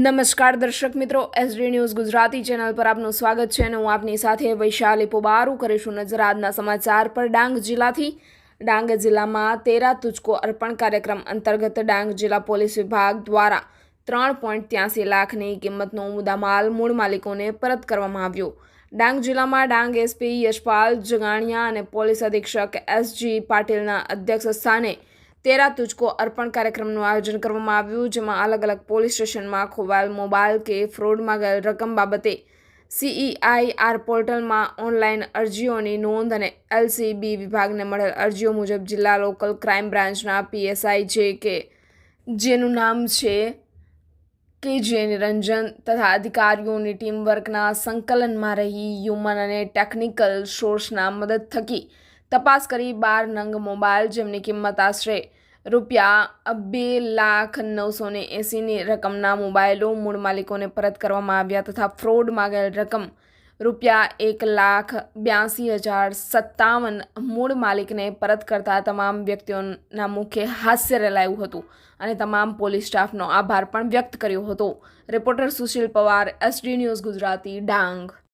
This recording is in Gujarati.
નમસ્કાર દર્શક મિત્રો એસડી ન્યૂઝ ગુજરાતી ચેનલ પર આપનું સ્વાગત છે અને હું આપની સાથે વૈશાલી પોબારું કરીશું નજર આજના સમાચાર પર ડાંગ જિલ્લાથી. ડાંગ જિલ્લામાં તેરા તુચકો અર્પણ કાર્યક્રમ અંતર્ગત ડાંગ જિલ્લા પોલીસ વિભાગ દ્વારા ત્રણ પોઈન્ટ ત્યાસી લાખની કિંમતનો મુદ્દામાલ મૂળ માલિકોને પરત કરવામાં આવ્યો. ડાંગ જિલ્લામાં ડાંગ એસપી યશપાલ જગાણિયા અને પોલીસ અધિક્ષક એસજી પાટીલના અધ્યક્ષ સ્થાને તેરા તુજકો અર્પણ કાર્યક્રમનું આયોજન કરવામાં આવ્યું, જેમાં અલગ અલગ પોલીસ સ્ટેશનમાં ખોવાયેલ મોબાઈલ કે ફ્રોડમાં ગયેલ રકમ બાબતે સીઈઆઈ આર પોર્ટલમાં ઓનલાઈન અરજીઓની નોંધ અને એલસીબી વિભાગને મળેલ અરજીઓ મુજબ જિલ્લા લોકલ ક્રાઇમ બ્રાન્ચના પીએસઆઈ જે કે જેનું નામ છે કે જે નિરંજન તથા અધિકારીઓની ટીમ વર્કના સંકલનમાં રહી, હ્યુમન અને ટેકનિકલ સોર્સના મદદ થકી તપાસ કરી બાર નંગ મોબાઈલ જેમની કિંમત આશરે રૂપિયા બે લાખ નવસો ને એંસીની રકમના મોબાઈલો મૂળ માલિકોને પરત કરવામાં આવ્યા તથા ફ્રોડ માગેલ રકમ રૂપિયા એક લાખ બ્યાસી હજાર સત્તાવન મૂળ માલિકને પરત કરતા તમામ વ્યક્તિઓના મુખે હાસ્ય રેલાયું હતું અને તમામ પોલીસ સ્ટાફનો આભાર પણ વ્યક્ત કર્યો હતો. Reporter Sushil Pawar, SD news Gujarati, Dang.